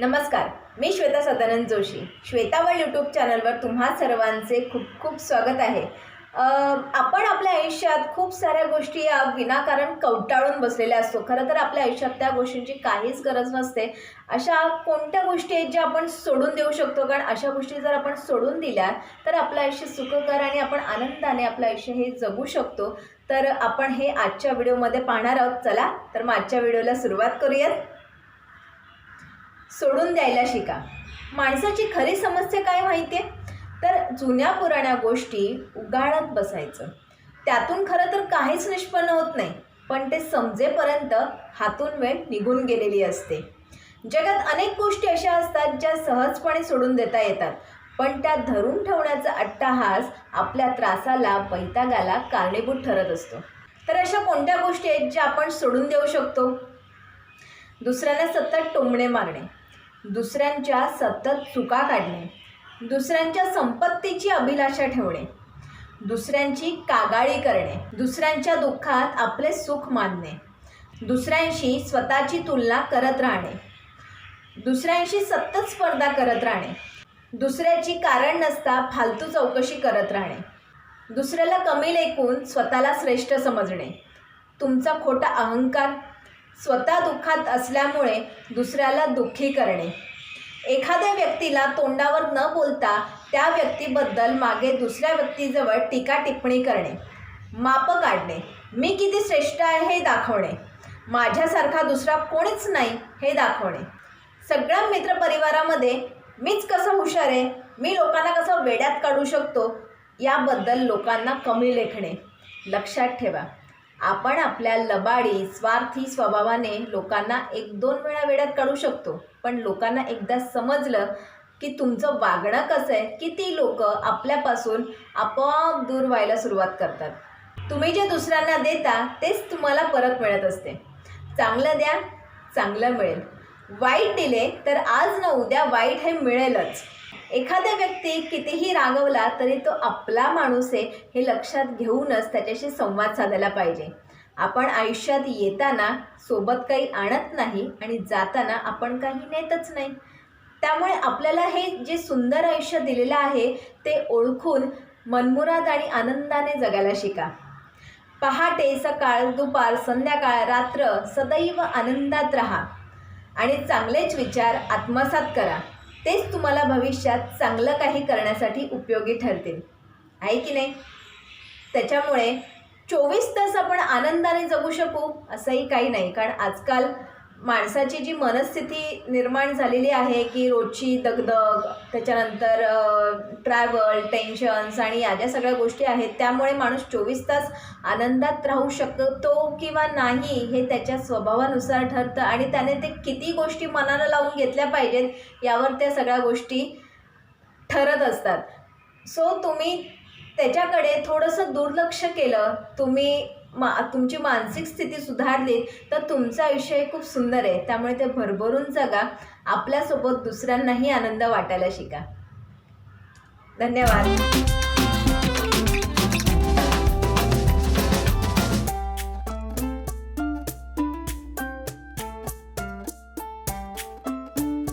नमस्कार मी श्वेता सदानंद जोशी. श्वेतावळ यूट्यूब चॅनलवर तुम्हा सर्वांचे खूप खूप स्वागत आहे. आपण आपल्या आयुष्यात खूप साऱ्या गोष्टी या विनाकारण कवटाळून बसलेल्या असतो. खरं तर आपल्या आयुष्यात त्या गोष्टींची काहीच गरज नसते. अशा कोणत्या गोष्टी आहेत ज्या आपण सोडून देऊ शकतो? कारण अशा गोष्टी जर आपण सोडून दिल्या तर आपलं आयुष्य सुखकर आणि आपण आनंदाने आपलं आयुष्य हे जगू शकतो. तर आपण हे आजच्या व्हिडिओमध्ये पाहणार आहोत. चला तर मग आजच्या व्हिडिओला सुरुवात करूयात. सोडून द्यायला शिका. माणसाची खरी समस्या काय माहिती आहे? तर जुन्या पुराण्या गोष्टी उगाळत बसायचं. त्यातून खरं तर काहीच निष्पन्न होत नाही पण ते समजेपर्यंत हातून वेळ निघून गेलेली असते. जगात अनेक गोष्टी अशा असतात ज्या सहजपणे सोडून देता येतात पण त्या धरून ठेवण्याचा अट्टाहास आपल्या त्रासाला वैतागाला कारणीभूत ठरत असतो. तर अशा कोणत्या गोष्टी आहेत ज्या आपण सोडून देऊ शकतो? दुसऱ्यांना सतत टोमणे मारणे. दुसऱ्यांच्या सतत चुका काढणे दुसऱ्यांच्या संपत्तीची अभिलाषा ठेवणे दुसऱ्यांची कागाळी करणे दुसऱ्यांच्या दुःखात आपले सुख मानणे दुसऱ्यांशी स्वतःची तुलना करत राहणे दुसऱ्यांशी सतत स्पर्धा करत राहणे दुसऱ्याची कारण नसता फालतू चौकशी करत राहणे दुसऱ्याला कमी लेखून स्वतःला श्रेष्ठ समजणे तुमचा खोटा अहंकार स्वतः दुःखात असल्यामुळे दुसऱ्याला दुःखी करणे. एखाद्या व्यक्तीला तोंडावर न बोलता त्या व्यक्तीबद्दल मागे दुसऱ्या व्यक्तीजवळ टीका टिप्पणी करणे. माप काढणे. मी किती श्रेष्ठ आहे हे दाखवणे. माझ्यासारखा दुसरा कोणीच नाही हे दाखवणे. सगळ्या मित्रपरिवारामध्ये मीच कसं हुशार आहे? मी लोकांना कसं वेड्यात काढू शकतो? याबद्दल लोकांना कमी लेखणे. लक्षात ठेवा. आपण आपल्या लबाडी स्वार्थी स्वभावाने लोकांना एक दोन वेळा वेळात काढू शकतो. पण लोकांना एकदा समजलं की तुमचं वागणं कसं आहे की ती लोक आपल्यापासून आपोआप दूर व्हायला सुरुवात करतात. तुम्ही जे दुसऱ्यांना देता तेच तुम्हाला परत मिळत असते. चांगलं द्या चांगलं मिळेल. वाईट दिले तर आज न उद्या वाईट हे मिळेलच. एखाद्या व्यक्ती कितीही रागवला तरी तो आपला माणूस आहे हे लक्षात घेऊनच त्याच्याशी संवाद साधायला पाहिजे. आपण आयुष्यात येताना सोबत काही आणत नाही आणि जाताना आपण काही नेतच नाही. त्यामुळे आपल्याला हे जे सुंदर आयुष्य दिलेलं आहे ते ओळखून मनमुराद आणि आनंदाने जगायला शिका. पहाटे सकाळ दुपार संध्याकाळ रात्र सदैव आनंदात राहा आणि चांगलेच विचार आत्मसात करा. तेच तुम्हाला भविष्यात चांगलं काही करण्यासाठी उपयोगी ठरतील. आहे की नाही? त्याच्यामुळे चोवीस तास आपण आनंदाने जगू शकू असंही काही नाही. कारण आजकाल माणसाची जी मनस्थिती निर्माण झालेली आहे की रोजची दगदग त्याच्यानंतर ट्रॅव्हल टेन्शन्स आणि या ज्या सगळ्या गोष्टी आहेत त्यामुळे माणूस चोवीस तास आनंदात राहू शकतो किंवा नाही हे त्याच्या स्वभावानुसार ठरतं आणि त्याने ते किती गोष्टी मनाला लावून घेतल्या पाहिजेत यावर त्या सगळ्या गोष्टी ठरत असतात. सो तुम्ही त्याच्याकडे थोडंसं दुर्लक्ष केलं तुम्ही मा तुमची मानसिक स्थिती सुधारली तर तुमचं आयुष्य खूप सुंदर आहे. त्यामुळे ते भरभरून जगा. आपल्यासोबत दुसऱ्यांनाही आनंद वाटायला शिका. धन्यवाद.